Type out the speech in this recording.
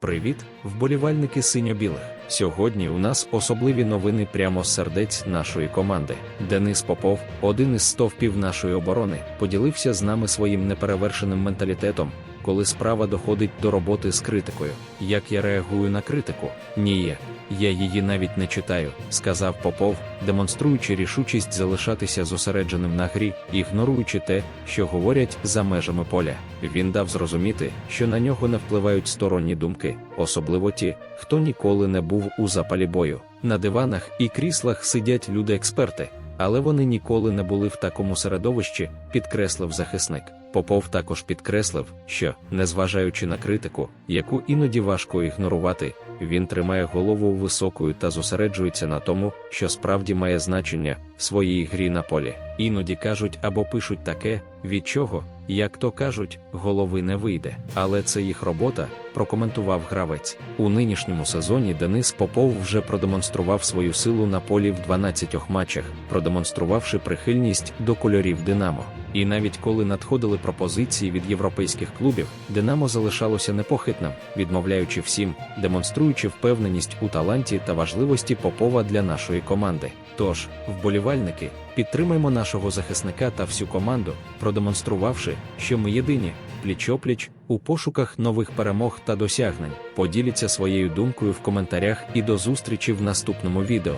Привіт, вболівальники синьо-білих. Сьогодні у нас особливі новини прямо з сердець нашої команди. Денис Попов, один із стовпів нашої оборони, поділився з нами своїм неперевершеним менталітетом, коли справа доходить до роботи з критикою. Як я реагую на критику? Ні, я її навіть не читаю, сказав Попов, демонструючи рішучість залишатися зосередженим на грі, ігноруючи те, що говорять за межами поля. Він дав зрозуміти, що на нього не впливають сторонні думки, особливо ті, хто ніколи не був у запалі бою. На диванах і кріслах сидять люди-експерти, але вони ніколи не були в такому середовищі, підкреслив захисник. Попов також підкреслив, що, незважаючи на критику, яку іноді важко ігнорувати, він тримає голову високою та зосереджується на тому, що справді має значення в своїй грі на полі. Іноді кажуть або пишуть таке, від чого, як то кажуть, голови не вийде. Але це їх робота, прокоментував гравець. У нинішньому сезоні Денис Попов вже продемонстрував свою силу на полі в 12 матчах, продемонструвавши прихильність до кольорів Динамо. І навіть коли надходили пропозиції від європейських клубів, Динамо залишалося непохитним, відмовляючи всім, демонструючи впевненість у таланті та важливості Попова для нашої команди. Тож, вболівальники, підтримаймо нашого захисника та всю команду, продемонструвавши, що ми єдині, пліч-опліч, у пошуках нових перемог та досягнень. Поділіться своєю думкою в коментарях і до зустрічі в наступному відео.